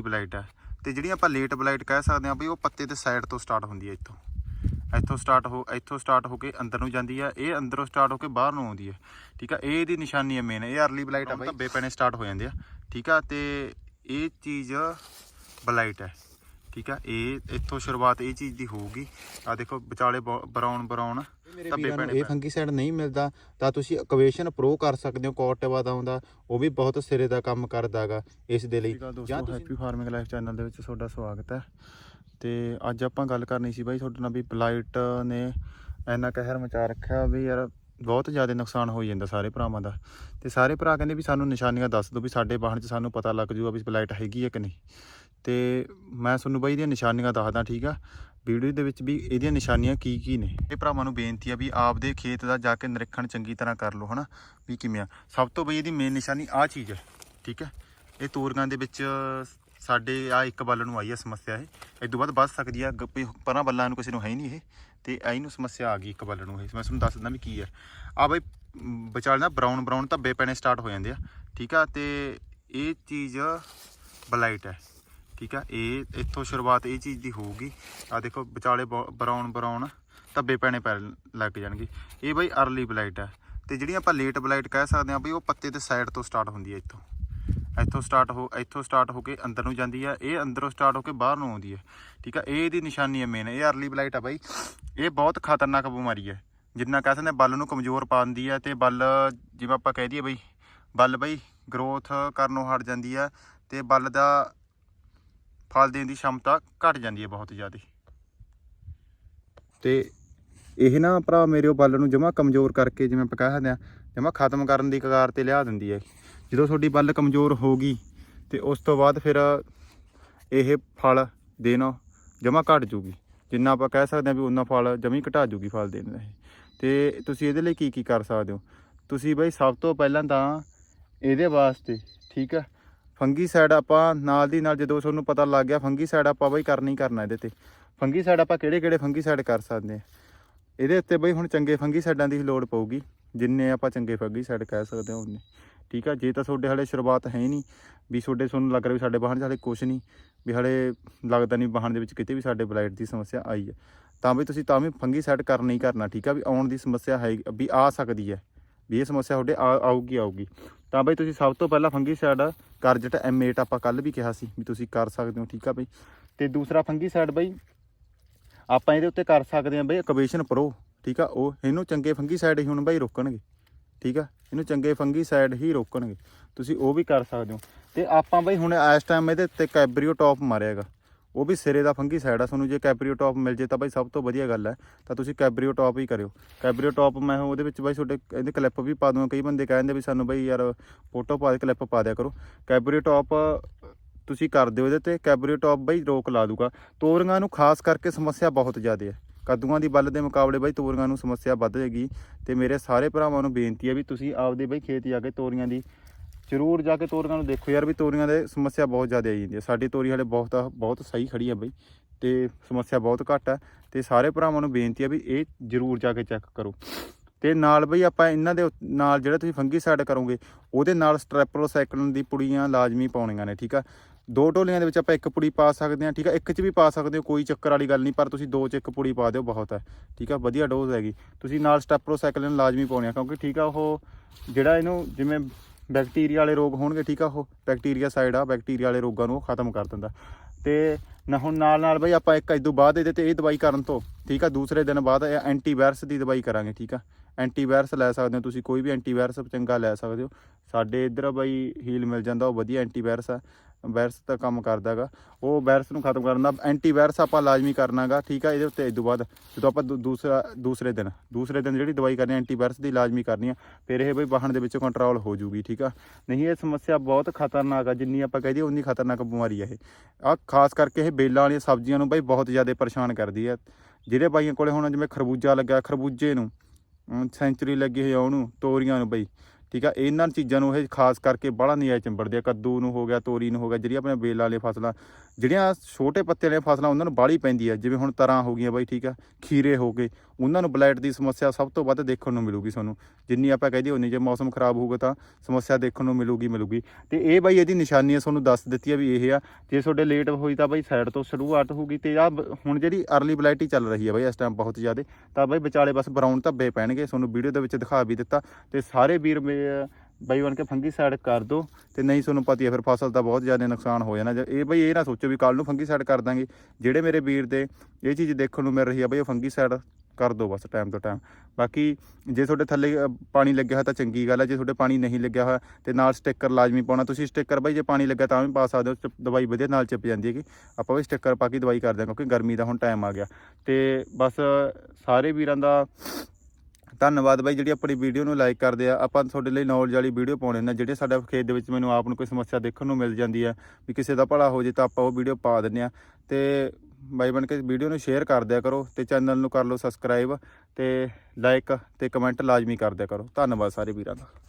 Blight ਹੈ ਤੇ ਜਿਹੜੀ ਆਪਾਂ ਲੇਟ ਬਲਾਈਟ ਕਹਿ ਸਕਦੇ ਹਾਂ ਬਈ ਉਹ ਪੱਤੇ ਦੇ ਸਾਈਡ ਤੋਂ ਸਟਾਰਟ ਹੁੰਦੀ ਹੈ ਇੱਥੋਂ। ਇੱਥੋਂ ਸਟਾਰਟ ਹੋ ਇੱਥੋਂ ਸਟਾਰਟ ਹੋ ਕੇ ਅੰਦਰ ਨੂੰ ਜਾਂਦੀ ਹੈ ਇਹ ਅੰਦਰੋਂ ਸਟਾਰਟ ਹੋ ਕੇ ਬਾਹਰ ਨੂੰ ਆਉਂਦੀ ਹੈ ਠੀਕ ਆ? ਇਹ ਇਹਦੀ ਨਿਸ਼ਾਨੀ ਹੈ ਮੇਨ ਇਹ ਅਰਲੀ ਬਲਾਈਟ ਆ ਬਈ। ਧੱਬੇ ਪੈਣੇ ਸਟਾਰਟ ਹੋ ਜਾਂਦੇ ਆ। ਠੀਕ ਆ? ਤੇ ਇਹ ਚੀਜ਼ ਬਲਾਈਟ ਹੈ ਠੀਕ ਆ? ਇਹ ਇੱਥੋਂ ਸ਼ੁਰੂਆਤ ਇਹ ਚੀਜ਼ ਦੀ ਹੋਊਗੀ। ਆ ਦੇਖੋ ਵਿਚਾਲੇ ਬਰਾਊਨ ਬਰਾਊਨ ਮੇਰੇ ਵੀਰਾਂ ਨੂੰ ਇਹ ਫੰਗੀਸਾਈਡ ਨਹੀਂ ਮਿਲਦਾ ਤਾਂ ਤੁਸੀਂ ਇਕੁਏਸ਼ਨ ਪ੍ਰੋ ਕਰ ਸਕਦੇ ਹੋ ਕੋਟਵਾ ਦਾ ਆਉਂਦਾ ਉਹ ਵੀ ਬਹੁਤ ਸਿਰੇ ਦਾ ਕੰਮ ਕਰਦਾਗਾ ਇਸ ਦੇ ਲਈ। ਜਾਂ ਹੈਪੀ ਫਾਰਮਿੰਗ ਲਾਈਫ ਚੈਨਲ ਦੇ ਵਿੱਚ ਤੁਹਾਡਾ ਸਵਾਗਤ ਹੈ। ਤੇ ਅੱਜ ਆਪਾਂ ਗੱਲ ਕਰਨੀ ਸੀ ਬਾਈ ਤੁਹਾਡੇ ਨਾਲ ਵੀ ਬਲਾਈਟ ਨੇ ਇੰਨਾ ਕਹਿਰ ਮਚਾ ਰੱਖਿਆ ਵੀ ਯਾਰ ਬਹੁਤ ਜ਼ਿਆਦਾ ਨੁਕਸਾਨ ਹੋ ਜਾਂਦਾ ਸਾਰੇ ਭਰਾਵਾਂ ਦਾ। ਤੇ ਸਾਰੇ ਭਰਾ ਕਹਿੰਦੇ ਵੀ ਸਾਨੂੰ ਨਿਸ਼ਾਨੀਆਂ ਦੱਸ ਦਿਓ ਵੀ ਸਾਡੇ ਵਾਹਣ 'ਚ ਸਾਨੂੰ ਪਤਾ ਲੱਗ ਜੂਗਾ ਵੀ ਬਲਾਈਟ ਹੈਗੀ ਹੈ ਕਿ ਨਹੀਂ। ਤੇ ਮੈਂ ਤੁਹਾਨੂੰ ਬਾਈ ਦੀਆਂ ਨਿਸ਼ਾਨੀਆਂ ਦੱਸਦਾ ਠੀਕ ਆ। ਵੀਡੀਓ ਦੇ ਵਿੱਚ ਵੀ ਇਹਦੀਆਂ ਨਿਸ਼ਾਨੀਆਂ ਕੀ ਕੀ ਨੇ? ਇਹ ਭਰਾਵਾਂ ਨੂੰ ਬੇਨਤੀ ਆ ਵੀ ਆਪਦੇ ਖੇਤ ਦਾ ਜਾ ਕੇ ਨਿਰੀਖਣ ਚੰਗੀ ਤਰ੍ਹਾਂ ਕਰ ਲਓ, ਹਨਾ? ਵੀ ਕਿਵੇਂ ਆ? ਸਭ ਤੋਂ ਬਈ ਇਹਦੀ ਮੇਨ ਨਿਸ਼ਾਨੀ ਆ ਚੀਜ਼ ਹੈ ਠੀਕ ਹੈ ਇਹ ਤੋਰੀਆਂ ਦੇ ਵਿੱਚ ਸਾਡੇ ਆ ਇੱਕ ਬੱਲ ਨੂੰ ਆਈ ਹੈ ਸਮੱਸਿਆ ਇਹ। ਇਸ ਤੋਂ ਬਾਅਦ ਵੱਧ ਸਕਦੀ ਆ ਵੀ ਪਰਾਂ ਬੱਲਾਂ ਨੂੰ ਕਿਸੇ ਨੂੰ ਹੈ ਹੀ ਨਹੀਂ ਇਹ। ਤੇ ਐ ਨੂੰ ਸਮੱਸਿਆ ਆ ਗਈ ਇੱਕ ਬੱਲ ਨੂੰ ਇਹ। ਮੈਂ ਤੁਹਾਨੂੰ ਦੱਸ ਦਿੰਦਾ ਵੀ ਕੀ ਹੈ ਆ ਬਈ ਵਿਚਾਲੇ ਨਾ ਬਰਾਊਨ ਬਰਾਊਨ ਧੱਬੇ ਪੈਣੇ ਸਟਾਰਟ ਹੋ ਜਾਂਦੇ ਆ, ਠੀਕ ਆ? ਤੇ ਇਹ ਚੀਜ਼ ਬਲਾਈਟ ਹੈ ਠੀਕ ਆ, ਇਹ ਇੱਥੋਂ ਸ਼ੁਰੂਆਤ ਇਹ ਚੀਜ਼ ਦੀ ਹੋਊਗੀ। ਆ ਦੇਖੋ, ਵਿਚਾਲੇ ਬਰਾਊਨ ਬਰਾਊਨ ਧੱਬੇ ਪੈਣੇ ਪੈ ਲੱਗ ਜਾਣਗੇ। ਇਹ ਬਈ ਅਰਲੀ ਬਲਾਈਟ ਹੈ ਤੇ ਜਿਹੜੀ ਆਪਾਂ ਲੇਟ ਬਲਾਈਟ ਕਹਿ ਸਕਦੇ ਹਾਂ ਬਈ, ਉਹ ਪੱਤੇ ਦੇ ਸਾਈਡ ਤੋਂ ਸਟਾਰਟ ਹੁੰਦੀ ਹੈ ਇੱਥੋਂ। ਇੱਥੋਂ ਸਟਾਰਟ ਹੋ, ਇੱਥੋਂ ਸਟਾਰਟ ਹੋ ਕੇ ਅੰਦਰ ਨੂੰ ਜਾਂਦੀ ਹੈ ਇਹ ਅੰਦਰੋਂ ਸਟਾਰਟ ਹੋ ਕੇ ਬਾਹਰ ਨੂੰ ਆਉਂਦੀ ਹੈ ਠੀਕ ਆ, ਇਹ ਇਹਦੀ ਨਿਸ਼ਾਨੀ ਹੈ ਮੇਨ ਇਹ ਅਰਲੀ ਬਲਾਈਟ ਆ ਬਾਈ। ਇਹ ਬਹੁਤ ਖਤਰਨਾਕ ਬਿਮਾਰੀ ਹੈ ਜਿੰਨਾ ਕਹਿ ਸਕਦੇ ਹਾਂ ਬੱਲ ਨੂੰ ਕਮਜ਼ੋਰ ਪਾ ਦਿੰਦੀ ਹੈ ਤੇ ਬੱਲ, ਜਿਵੇਂ ਆਪਾਂ ਕਹਿ ਦਈਏ ਬਈ, ਬੱਲ ਬਈ ਗਰੋਥ ਕਰਨੋਂ ਹਟ ਜਾਂਦੀ ਹੈ ਤੇ ਬੱਲ ਦਾ ਫਲ ਦੇਣ ਦੀ ਸ਼ਮਤਾ ਘਟ ਜਾਂਦੀ ਹੈ ਬਹੁਤ ਜ਼ਿਆਦਾ। ਤੇ ਇਹ ਨਾ ਭਰਾ ਮੇਰੇ ਉਹ ਬੱਲ ਨੂੰ ਜਮਾ ਕਮਜ਼ੋਰ ਕਰਕੇ ਜਿਵੇਂ ਆਪਾਂ ਕਹਿ ਸਕਦੇ ਆ, ਜਮਾ ਖਤਮ ਕਰਨ ਦੀ ਕਗਾਰ ਤੇ ਲਿਆ ਦਿੰਦੀ ਹੈ। ਜਦੋਂ ਤੁਹਾਡੀ ਬੱਲ ਕਮਜ਼ੋਰ ਹੋ ਗਈ ਤੇ ਉਸ ਤੋਂ ਬਾਅਦ ਫਿਰ ਇਹ ਫਲ ਦੇਣਾ ਜਮਾ ਘਟ ਜੂਗੀ। ਜਿੰਨਾ ਆਪਾਂ ਕਹਿ ਸਕਦੇ ਆ ਵੀ ਉਹਨਾਂ ਫਲ ਜਮੀ ਘਟਾ ਜੂਗੀ ਫਲ ਦੇਣ ਦਾ ਇਹ। ਤੇ ਤੁਸੀਂ ਇਹਦੇ ਲਈ ਕੀ ਕੀ ਕਰ ਸਕਦੇ ਹੋ? ਤੁਸੀਂ ਬਈ ਸਭ ਤੋਂ ਪਹਿਲਾਂ ਤਾਂ ਇਹਦੇ ਵਾਸਤੇ, ਠੀਕ ਆ ਫੰਗੀਸਾਈਡ ਆਪਾਂ ਨਾਲ ਦੀ ਨਾਲ ਜਦੋਂ ਤੁਹਾਨੂੰ ਪਤਾ ਲੱਗ ਗਿਆ, ਫੰਗੀਸਾਈਡ ਆਪਾਂ ਬਈ ਕਰਨਾ ਹੀ ਕਰਨਾ ਇਹਦੇ ਤੇ। ਫੰਗੀਸਾਈਡ ਆਪਾਂ ਕਿਹੜੇ ਕਿਹੜੇ ਫੰਗੀਸਾਈਡ ਕਰ ਸਕਦੇ ਆ ਇਹਦੇ ਉੱਤੇ ਬਈ ਹੁਣ ਚੰਗੇ ਫੰਗੀਸਾਈਡਾਂ ਦੀ ਲੋੜ ਪਊਗੀ, ਜਿੰਨੇ ਆਪਾਂ ਚੰਗੇ ਫੰਗੀਸਾਈਡ ਕਹਿ ਸਕਦੇ ਹਾਂ ਉਹਨੇ ਠੀਕ ਆ, ਜੇ ਤਾਂ ਤੁਹਾਡੇ ਹਲੇ ਸ਼ੁਰੂਆਤ ਹੈ ਹੀ ਨਹੀਂ, ਵੀ ਤੁਹਾਡੇ ਤੁਹਾਨੂੰ ਲੱਗ ਰਿਹਾ ਵੀ ਸਾਡੇ ਵਾਹਣ 'ਚ ਹਲੇ ਕੁਝ ਨਹੀਂ, ਵੀ ਹਲੇ ਲੱਗਦਾ ਨਹੀਂ ਵਾਹਣ ਦੇ ਵਿੱਚ ਕਿਤੇ ਵੀ ਸਾਡੇ ਬਲਾਈਟ ਦੀ ਸਮੱਸਿਆ ਆਈ ਹੈ। ਤਾਂ ਵੀ ਤੁਸੀਂ ਤਾਂ ਵੀ ਫੰਗੀਸਾਈਡ ਕਰਨਾ ਹੀ ਕਰਨਾ, ਠੀਕ ਆ, ਵੀ ਆਉਣ ਦੀ ਸਮੱਸਿਆ ਹੈ, ਵੀ ਆ ਸਕਦੀ ਹੈ। ਵੀ ਇਹ ਸਮੱਸਿਆ ਤੁਹਾਡੇ ਆ- ਆਊਗੀ ਆਊਗੀ। ਤਾਂ ਬਈ ਤੁਸੀਂ ਸਭ ਤੋਂ ਪਹਿਲਾਂ ਫੰਗੀਸਾਈਡ ਕਰਜਟ M8 ਆਪਾਂ ਕੱਲ ਵੀ ਕਿਹਾ ਸੀ ਵੀ ਤੁਸੀਂ ਕਰ ਸਕਦੇ ਹੋ, ਠੀਕ ਆ ਬਈ? ਤੇ ਦੂਸਰਾ ਫੰਗੀਸਾਈਡ ਬਈ, ਆਪਾਂ ਇਹਦੇ ਉੱਤੇ ਕਰ ਸਕਦੇ ਹਾਂ ਬਈ ਕਵੇਸ਼ਨ ਪ੍ਰੋ ਠੀਕ ਆ? ਉਹ ਇਹਨੂੰ ਚੰਗੇ ਫੰਗੀਸਾਈਡ ਹੀ ਹੁਣ ਬਈ ਰੋਕਣਗੇ, ਠੀਕ ਆ? ਇਹਨੂੰ ਚੰਗੇ ਫੰਗੀਸਾਈਡ ਹੀ ਰੋਕਣਗੇ। ਤੁਸੀਂ ਉਹ ਵੀ ਕਰ ਸਕਦੇ ਹੋ। ਤੇ ਆਪਾਂ ਬਈ ਹੁਣ ਇਸ ਟਾਈਮ ਇਹਦੇ ਉੱਤੇ ਕੈਬਰੀਓ ਟੌਪ ਮਾਰਿਆਗਾ। ਉਹ ਵੀ ਸਿਰੇ ਦਾ ਫੰਗੀਸਾਈਡ ਆ, ਤੁਹਾਨੂੰ ਜੇ ਕੈਬਰੀਓ ਟੌਪ ਮਿਲ ਜੇ ਤਾਂ ਬਾਈ ਸਭ ਤੋਂ ਵਧੀਆ ਗੱਲ ਹੈ। ਤਾਂ ਤੁਸੀਂ ਕੈਬਰੀਓ ਟੌਪ ਹੀ ਕਰਿਓ। ਕੈਬਰੀਓ ਟੌਪ ਮੈਂ ਉਹਦੇ ਵਿੱਚ ਬਾਈ ਤੁਹਾਡੇ ਇਹਦੇ ਕਲਿੱਪ ਵੀ ਪਾ ਦੂੰਗਾ, ਕਈ ਬੰਦੇ ਕਹਿੰਦੇ ਵੀ ਸਾਨੂੰ ਬਾਈ ਯਾਰ ਫੋਟੋ ਪਾ ਦੇ ਕਲਿੱਪ ਪਾ ਦਿਆ ਕਰੋ। ਕੈਬਰੀਓ ਟੌਪ ਤੁਸੀਂ ਕਰ ਦਿਓ ਇਹਦੇ ਤੇ, ਕੈਬਰੀਓ ਟੌਪ ਬਈ ਰੋਕ ਲਾ ਦੂਗਾ। ਤੋਰੀਆਂ ਨੂੰ ਖਾਸ ਕਰਕੇ ਸਮੱਸਿਆ ਬਹੁਤ ਜ਼ਿਆਦਾ ਹੈ। ਕੱਦੂਆਂ ਦੀ ਬੱਲ ਦੇ ਮੁਕਾਬਲੇ ਬਾਈ ਤੋਰੀਆਂ ਨੂੰ ਸਮੱਸਿਆ ਵੱਧ ਜਾਏਗੀ ਤੇ ਮੇਰੇ ਸਾਰੇ ਭਰਾਵਾਂ ਨੂੰ ਬੇਨਤੀ ਹੈ ਵੀ ਤੁਸੀਂ ਆਪਦੇ ਬਈ ਖੇਤ ਜਾ ਕੇ ਤੋਰੀਆਂ ਦੀ ਜ਼ਰੂਰ ਜਾ ਕੇ ਤੋਰੀਆਂ ਨੂੰ ਦੇਖੋ ਯਾਰ ਵੀ ਤੋਰੀਆਂ ਦੇ ਸਮੱਸਿਆ ਬਹੁਤ ਜ਼ਿਆਦਾ ਆਈ ਜਾਂਦੀ ਹੈ। ਸਾਡੀ ਤੋਰੀ ਹਲੇ ਬਹੁਤ ਬਹੁਤ ਸਹੀ ਖੜੀ ਹੈ ਬਈ ਤੇ ਸਮੱਸਿਆ ਬਹੁਤ ਘੱਟ ਆ ਤੇ ਸਾਰੇ ਭਰਾਵਾਂ ਨੂੰ ਬੇਨਤੀ ਆ ਵੀ ਇਹ ਜ਼ਰੂਰ ਜਾ ਕੇ ਚੈੱਕ ਕਰੋ। ਤੇ ਨਾਲ ਬਈ ਆਪਾਂ ਇਹਨਾਂ ਦੇ ਨਾਲ ਜਿਹੜਾ ਤੁਸੀਂ ਫੰਗੀਸਾਈਡ ਕਰੋਗੇ, ਉਹਦੇ ਨਾਲ ਸਟ੍ਰੈਪਰੋਸਾਈਕਲਿਨ ਦੀ ਪੁੜੀਆਂ ਲਾਜ਼ਮੀ ਪਾਉਣੀਆਂ ਨੇ, ਠੀਕ ਆ? ਦੋ ਢੋਲੀਆਂ ਦੇ ਵਿੱਚ ਆਪਾਂ ਇੱਕ ਪੁੜੀ ਪਾ ਸਕਦੇ ਹਾਂ, ਠੀਕ ਆ? ਇੱਕ 'ਚ ਵੀ ਪਾ ਸਕਦੇ ਹੋ, ਕੋਈ ਚੱਕਰ ਵਾਲੀ ਗੱਲ ਨਹੀਂ, ਪਰ ਤੁਸੀਂ ਦੋ 'ਚ ਇੱਕ ਪੁੜੀ ਪਾ ਦਿਓ, ਬਹੁਤ ਹੈ, ਠੀਕ ਆ? ਵਧੀਆ ਡੋਜ਼ ਹੈਗੀ। ਤੁਸੀਂ ਨਾਲ ਸਟੈਪਰੋਸਾਈਕਲਿਨ ਲਾਜ਼ਮੀ ਪਾਉਣੀ ਆ ਕਿਉਂਕਿ ਠੀਕ ਆ ਉਹ ਜਿਹੜਾ ਇਹਨੂੰ ਜਿਵੇਂ ਬੈਕਟੀਰੀਆ ਵਾਲੇ ਰੋਗ ਹੋਣਗੇ, ਠੀਕ ਆ ਉਹ? ਬੈਕਟੀਰੀਆ ਸਾਈਡ ਆ, ਬੈਕਟੀਰੀਆ ਵਾਲੇ ਰੋਗਾਂ ਨੂੰ ਖਤਮ ਕਰ ਦਿੰਦਾ। ਤੇ ਨਾ ਹੁਣ ਨਾਲ ਨਾਲ ਬਈ ਆਪਾਂ ਇੱਕ ਇਦੋਂ ਬਾਅਦ ਇਹਦੇ ਤੇ ਇਹ ਦਵਾਈ ਕਰਨ ਤੋਂ, ਠੀਕ ਆ? ਦੂਸਰੇ ਦਿਨ ਬਾਅਦ ਇਹ ਐਂਟੀਵਾਇਰਸ ਦੀ ਦਵਾਈ ਕਰਾਂਗੇ, ਠੀਕ ਆ? ਐਂਟੀਵਾਇਰਸ ਲੈ ਸਕਦੇ ਹੋ ਤੁਸੀਂ, ਕੋਈ ਵੀ ਐਂਟੀਵਾਇਰਸ ਚੰਗਾ ਲੈ ਸਕਦੇ ਹੋ। ਸਾਡੇ ਇੱਧਰ ਬਾਈ ਹੀਲ ਮਿਲ ਜਾਂਦਾ, ਉਹ ਵਧੀਆ ਐਂਟੀਵਾਇਰਸ ਆ ਵਾਇਰਸ ਦਾ ਕੰਮ ਕਰਦਾਗਾ ਉਹ ਵਾਇਰਸ ਨੂੰ ਖਤਮ ਕਰਨ ਦਾ ਐਂਟੀਵਾਇਰਸ ਆਪਾਂ ਲਾਜ਼ਮੀ ਕਰਨਾਗਾ ਠੀਕ ਆ, ਇਹਦੇ ਉੱਤੇ ਇਦੋਂ ਬਾਅਦ, ਜਦੋਂ ਆਪਾਂ ਦੂ- ਦੂਸਰਾ, ਦੂਸਰੇ ਦਿਨ ਦੂਸਰੇ ਦਿਨ ਜਿਹੜੀ ਦਵਾਈ ਕਰਨੀ ਐਂਟੀਵਾਇਰਸ ਦੀ ਲਾਜ਼ਮੀ ਕਰਨੀ ਆ, ਫਿਰ ਇਹ ਬਈ ਵਾਹਣ ਦੇ ਵਿੱਚੋਂ ਕੰਟਰੋਲ ਹੋ ਜੂਗੀ, ਠੀਕ ਆ। ਨਹੀਂ, ਇਹ ਸਮੱਸਿਆ ਬਹੁਤ ਖਤਰਨਾਕ ਆ, ਜਿੰਨੀ ਆਪਾਂ ਕਹਦੇ ਉਨੀ ਖਤਰਨਾਕ ਬਿਮਾਰੀ ਆ ਇਹ। ਆ ਖਾਸ ਕਰਕੇ ਇਹ ਬੇਲਾਂ ਵਾਲੀਆਂ ਸਬਜ਼ੀਆਂ ਨੂੰ ਬਈ ਬਹੁਤ ਜ਼ਿਆਦਾ ਪਰੇਸ਼ਾਨ ਕਰਦੀ ਆ। ਜਿਹੜੇ ਬਾਈਆਂ ਕੋਲੇ ਹੁਣ ਜਿਵੇਂ ਖਰਬੂਜਾ ਲੱਗਾ ਖਰਬੂਜੇ ਨੂੰ ਸੈਂਚੁਰੀ ਲੱਗੀ ਹੋਈ ਆ ਉਹਨੂੰ ਤੋਰੀਆਂ ਨੂੰ ਬਈ। ਠੀਕ ਆ, ਇਹਨਾਂ ਚੀਜ਼ਾਂ ਨੂੰ ਇਹ ਖਾਸ ਕਰਕੇ ਬੜਾ ਨਜਾਇਜ਼ ਚੰਬੜਦੇ ਆ। ਕੱਦੂ ਨੂੰ ਹੋ ਗਿਆ, ਤੋਰੀ ਨੂੰ ਹੋ ਗਿਆ ਜਿਹੜੀ ਆਪਣੇ ਬੇਲਾਂ ਵਾਲੀਆਂ ਫਸਲਾਂ, ਜਿਹੜੀਆਂ ਛੋਟੇ ਪੱਤੇ ਵਾਲੀਆਂ ਫਸਲਾਂ, ਉਹਨਾਂ ਨੂੰ ਬਾੜੀ ਪੈਂਦੀ ਆ। ਜਿਵੇਂ ਹੁਣ ਤਰਾਂ ਹੋ ਗਈਆਂ ਬਾਈ, ਠੀਕ ਆ, ਖੀਰੇ ਹੋ ਗਏ, ਉਹਨਾਂ ਨੂੰ ਬਲਾਈਟ ਦੀ ਸਮੱਸਿਆ ਸਭ ਤੋਂ ਵੱਧ ਦੇਖਣ ਨੂੰ ਮਿਲੂਗੀ ਤੁਹਾਨੂੰ ਜਿੰਨੀ ਆਪਾਂ ਕਹਦੇ ਹੁੰਨੀ ਜੇ ਮੌਸਮ ਖਰਾਬ ਹੋਊਗਾ ਤਾਂ ਸਮੱਸਿਆ ਦੇਖਣ ਨੂੰ ਮਿਲੂਗੀ ਮਿਲੂਗੀ। ਤੇ ਇਹ ਬਾਈ ਇਹਦੀ ਨਿਸ਼ਾਨੀ ਹੈ ਤੁਹਾਨੂੰ ਦੱਸ ਦਿੱਤੀ ਆ ਵੀ ਇਹ ਆ। ਜੇ ਤੁਹਾਡੇ ਲੇਟ ਹੋਈ ਤਾਂ ਬਾਈ ਸਾਈਡ ਤੋਂ ਸ਼ੁਰੂਆਤ ਹੋਊਗੀ ਤੇ ਆ ਹੁਣ ਜਿਹੜੀ ਅਰਲੀ ਬਲਾਈਟ ਹੀ ਚੱਲ ਰਹੀ ਹੈ ਬਾਈ, ਇਸ ਟਾਈਮ ਬਹੁਤ ਜ਼ਿਆਦਾ। ਤਾਂ ਬਾਈ ਵਿਚਾਲੇ ਬਸ ਬਰਾਊਨ ਧੱਬੇ ਪੈਣਗੇ, ਤੁਹਾਨੂੰ ਵੀਡੀਓ ਦੇ ਵਿੱਚ ਦਿਖਾ ਵੀ ਦਿੱਤਾ। ਤੇ ਸਾਰੇ ਵੀਰ ਬਾਈ ਬਣ ਕੇ ਫੰਗੀਸਾਈਡ ਕਰ ਦੋ ਤੇ ਨਹੀਂ ਤੁਹਾਨੂੰ ਪਤਾ ਹੀ ਹੈ ਫਿਰ ਫਸਲ ਦਾ ਬਹੁਤ ਜ਼ਿਆਦਾ ਨੁਕਸਾਨ ਹੋ ਜਾਣਾ। ਇਹ ਬਈ ਇਹ ਨਾ ਸੋਚੋ ਵੀ ਕੱਲ ਨੂੰ ਫੰਗੀਸਾਈਡ ਕਰ ਦਾਂਗੇ। ਜਿਹੜੇ ਮੇਰੇ ਵੀਰ ਦੇ ਇਹ ਚੀਜ਼ ਦੇਖਣ ਨੂੰ ਮਿਲ ਰਹੀ ਆ ਬਈ ਉਹ ਫੰਗੀ ਸਾਈਡ ਕਰ ਦੋ ਬਸ ਟਾਈਮ ਤੋਂ ਟਾਈਮ ਬਾਕੀ ਜੇ ਤੁਹਾਡੇ ਥੱਲੇ ਪਾਣੀ ਲੱਗਿਆ ਹੋਇਆ ਤਾਂ ਚੰਗੀ ਗੱਲ ਹੈ ਜੇ ਤੁਹਾਡੇ ਪਾਣੀ ਨਹੀਂ ਲੱਗਿਆ ਹੋਇਆ ਤੇ ਨਾਲ ਸਟicker ਲਾਜ਼ਮੀ ਪਾਉਣਾ, ਤੁਸੀਂ ਸਟicker ਬਾਈ ਜੇ ਪਾਣੀ ਲੱਗਾ ਤਾਂ ਵੀ ਪਾ ਸਕਦੇ ਹੋ, ਚਿਪ- ਦਵਾਈ ਵਧੀਆ ਨਾਲ ਚਿਪ ਜਾਂਦੀ ਹੈਗੀ। ਆਪਾਂ ਵੀ ਸਟicker ਪਾ ਕੇ ਦਵਾਈ ਕਰਦੇ ਹਾਂ ਕਿਉਂਕਿ ਗਰਮੀ ਦਾ ਹੁਣ ਟਾਈਮ ਆ ਗਿਆ। ਤੇ ਬਸ ਸਾਰੇ ਵੀਰਾਂ ਦਾ ਧੰਨਵਾਦ ਬਾਈ, ਜਿਹੜੀ ਆਪਣੀ ਵੀਡੀਓ ਨੂੰ ਲਾਈਕ ਕਰਦੇ ਆ। ਆਪਾਂ ਤੁਹਾਡੇ ਲਈ ਨੌਲੇਜ ਵਾਲੀ ਵੀਡੀਓ ਪਾਉਣੇ ਨੇ ਜਿਹੜੇ ਸਾਡਾ ਖੇਤ ਦੇ ਵਿੱਚ ਮੈਨੂੰ ਆਪ ਨੂੰ ਕੋਈ ਸਮੱਸਿਆ ਦੇਖਣ ਨੂੰ ਮਿਲ ਜਾਂਦੀ ਹੈ ਵੀ ਕਿਸੇ ਦਾ ਭਲਾ ਹੋ ਜੇ ਤਾਂ ਆਪਾਂ ਉਹ ਵੀਡੀਓ ਪਾ ਦਿੰਨੇ ਆ। ਤੇ ਬਾਈ ਬਣ ਕੇ ਵੀਡੀਓ ਨੂੰ ਸ਼ੇਅਰ ਕਰ ਦਿਆ ਕਰੋ ਤੇ ਚੈਨਲ ਨੂੰ ਕਰ ਲਓ ਸਬਸਕ੍ਰਾਈਬ ਤੇ ਲਾਈਕ ਤੇ ਕਮੈਂਟ ਲਾਜ਼ਮੀ ਕਰ ਦਿਆ ਕਰੋ। ਧੰਨਵਾਦ ਸਾਰੇ ਵੀਰਾਂ ਦਾ।